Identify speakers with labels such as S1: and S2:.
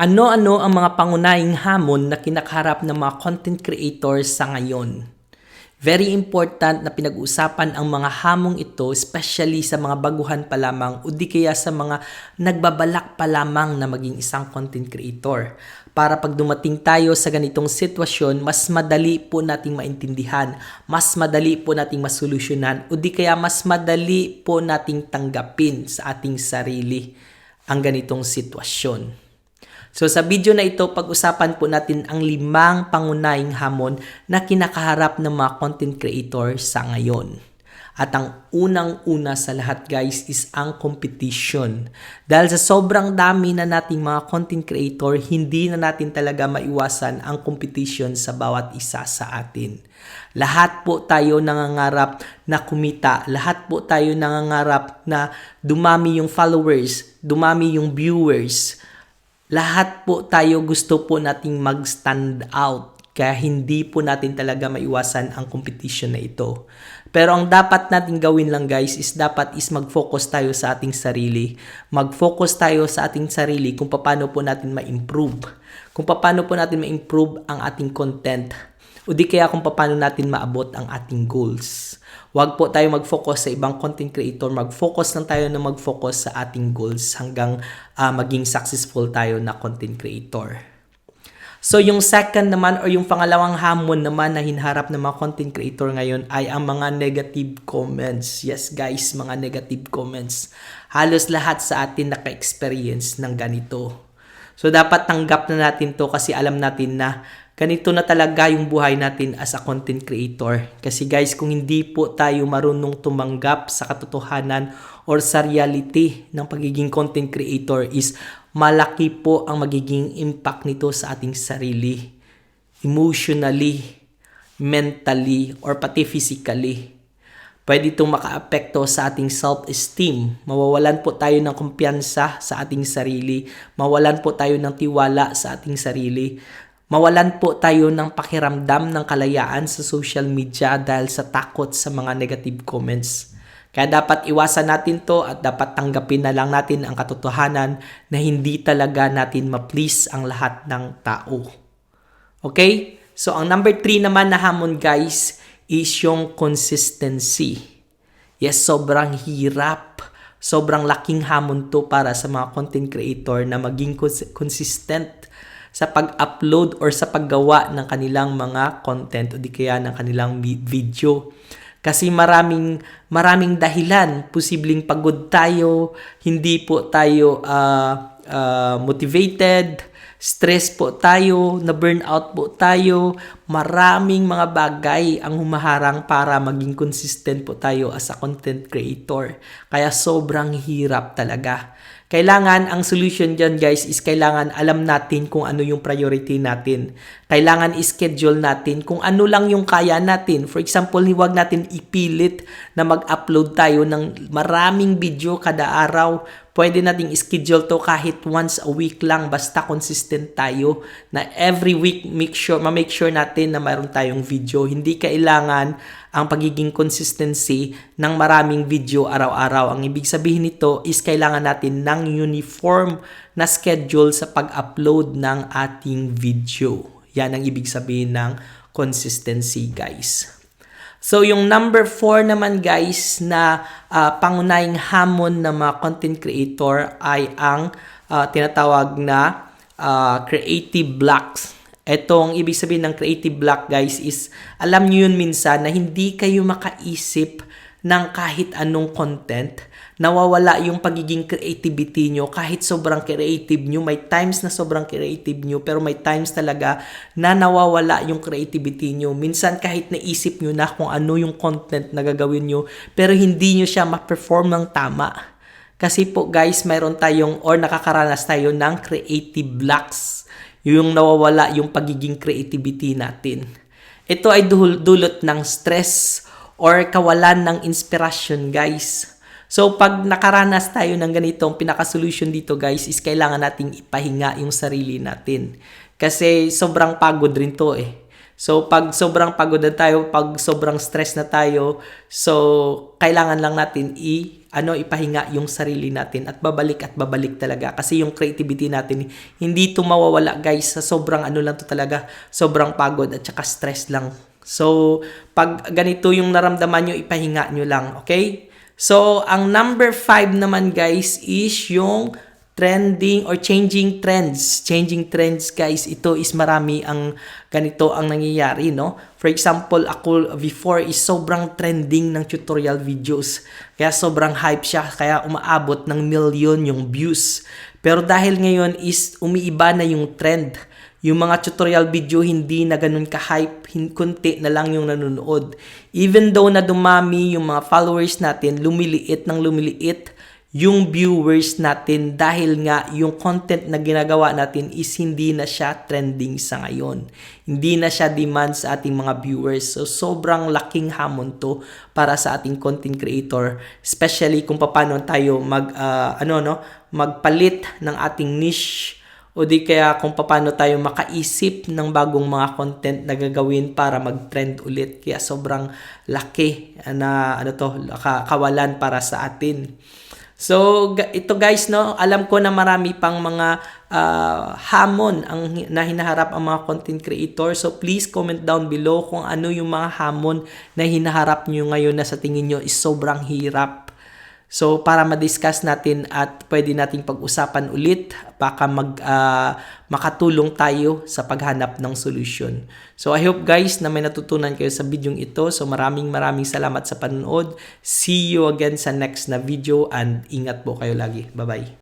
S1: Ano-ano ang mga pangunahing hamon na kinakaharap ng mga content creators sa ngayon? Very important na pinag-usapan ang mga hamong ito, especially sa mga baguhan pa lamang o di kaya sa mga nagbabalak pa lamang na maging isang content creator. Para pag dumating tayo sa ganitong sitwasyon, mas madali po nating maintindihan, mas madali po nating masolusyonan o di kaya mas madali po nating tanggapin sa ating sarili ang ganitong sitwasyon. So sa video na ito, pag-usapan po natin ang limang pangunahing hamon na kinakaharap ng mga content creator sa ngayon. At ang unang-una sa lahat guys is ang competition. Dahil sa sobrang dami na nating mga content creator, hindi na natin talaga maiwasan ang competition sa bawat isa sa atin. Lahat po tayo nangangarap na kumita. Lahat po tayo nangangarap na dumami yung followers, dumami yung viewers lahat po tayo gusto po nating mag-stand out. Kaya hindi po natin talaga maiwasan ang competition na ito. Pero ang dapat natin gawin lang guys is dapat is mag-focus tayo sa ating sarili. Mag-focus tayo sa ating sarili kung paano po natin ma-improve. Kung paano po natin ma-improve ang ating content. O di kaya kung paano natin maabot ang ating goals. Huwag po tayo mag-focus sa ibang content creator. Mag-focus lang tayo na mag-focus sa ating goals hanggang uh, maging successful tayo na content creator. So yung second naman or yung pangalawang hamon naman na hinharap ng mga content creator ngayon ay ang mga negative comments. Yes guys, mga negative comments. Halos lahat sa atin naka-experience ng ganito. So dapat tanggap na natin to kasi alam natin na ganito na talaga yung buhay natin as a content creator. Kasi guys, kung hindi po tayo marunong tumanggap sa katotohanan or sa reality ng pagiging content creator is malaki po ang magiging impact nito sa ating sarili. Emotionally, mentally, or pati physically. Pwede itong makaapekto sa ating self-esteem. Mawawalan po tayo ng kumpiyansa sa ating sarili. Mawalan po tayo ng tiwala sa ating sarili Mawalan po tayo ng pakiramdam ng kalayaan sa social media dahil sa takot sa mga negative comments. Kaya dapat iwasan natin to at dapat tanggapin na lang natin ang katotohanan na hindi talaga natin ma-please ang lahat ng tao. Okay? So, ang number 3 naman na hamon guys is yung consistency. Yes, sobrang hirap. Sobrang laking hamon to para sa mga content creator na maging consistent sa pag-upload or sa paggawa ng kanilang mga content o di kaya ng kanilang video. Kasi maraming maraming dahilan, posibleng pagod tayo, hindi po tayo uh, uh, motivated, stress po tayo, na burnout po tayo, maraming mga bagay ang humaharang para maging consistent po tayo as a content creator. Kaya sobrang hirap talaga. Kailangan ang solution dyan guys is kailangan alam natin kung ano yung priority natin. Kailangan i-schedule natin kung ano lang yung kaya natin. For example, huwag natin ipilit na mag-upload tayo ng maraming video kada araw. Pwede nating schedule to kahit once a week lang basta consistent tayo na every week make sure ma-make sure natin na mayroon tayong video. Hindi kailangan ang pagiging consistency ng maraming video araw-araw. Ang ibig sabihin nito is kailangan natin ng uniform na schedule sa pag-upload ng ating video. Yan ang ibig sabihin ng consistency guys. So yung number 4 naman guys na uh, pangunahing hamon ng mga content creator ay ang uh, tinatawag na uh, creative blocks. Ito ang ibig sabihin ng creative block guys is alam niyo yun minsan na hindi kayo makaisip ng kahit anong content nawawala yung pagiging creativity nyo kahit sobrang creative nyo. May times na sobrang creative nyo pero may times talaga na nawawala yung creativity nyo. Minsan kahit naisip nyo na kung ano yung content na gagawin nyo pero hindi nyo siya ma-perform ng tama. Kasi po guys, mayroon tayong or nakakaranas tayo ng creative blocks. Yung nawawala yung pagiging creativity natin. Ito ay dulot ng stress or kawalan ng inspiration guys. So, pag nakaranas tayo ng ganitong pinaka-solution dito guys is kailangan nating ipahinga yung sarili natin. Kasi sobrang pagod rin to eh. So, pag sobrang pagod na tayo, pag sobrang stress na tayo, so, kailangan lang natin i ano ipahinga yung sarili natin at babalik at babalik talaga. Kasi yung creativity natin hindi to mawawala guys. Sa sobrang ano lang to talaga sobrang pagod at saka stress lang. So pag ganito yung naramdaman nyo ipahinga nyo lang okay? So ang number 5 naman guys is yung trending or changing trends. Changing trends, guys, ito is marami ang ganito ang nangyayari, no? For example, ako before is sobrang trending ng tutorial videos. Kaya sobrang hype siya, kaya umaabot ng million yung views. Pero dahil ngayon is umiiba na yung trend. Yung mga tutorial video hindi na ganun ka-hype, kunti na lang yung nanonood. Even though na dumami yung mga followers natin, lumiliit ng lumiliit, yung viewers natin dahil nga yung content na ginagawa natin is hindi na siya trending sa ngayon. Hindi na siya demand sa ating mga viewers. So sobrang laking hamon to para sa ating content creator, especially kung paano tayo mag ah, ano no, magpalit ng ating niche o di kaya kung paano tayo makaisip ng bagong mga content na gagawin para mag-trend ulit. Kaya sobrang laki na ano to, ka- kawalan para sa atin. So, ito guys, no, alam ko na marami pang mga ah, hamon ang na hinaharap ang mga content creator. So, please comment down below kung ano yung mga hamon na hinaharap nyo ngayon na sa tingin nyo is sobrang hirap. So, para ma-discuss natin at pwede nating pag-usapan ulit, baka mag, ah, makatulong tayo sa paghanap ng solution. So, I hope guys na may natutunan kayo sa video ito. So, maraming maraming salamat sa panonood. See you again sa next na video and ingat po kayo lagi. Bye-bye.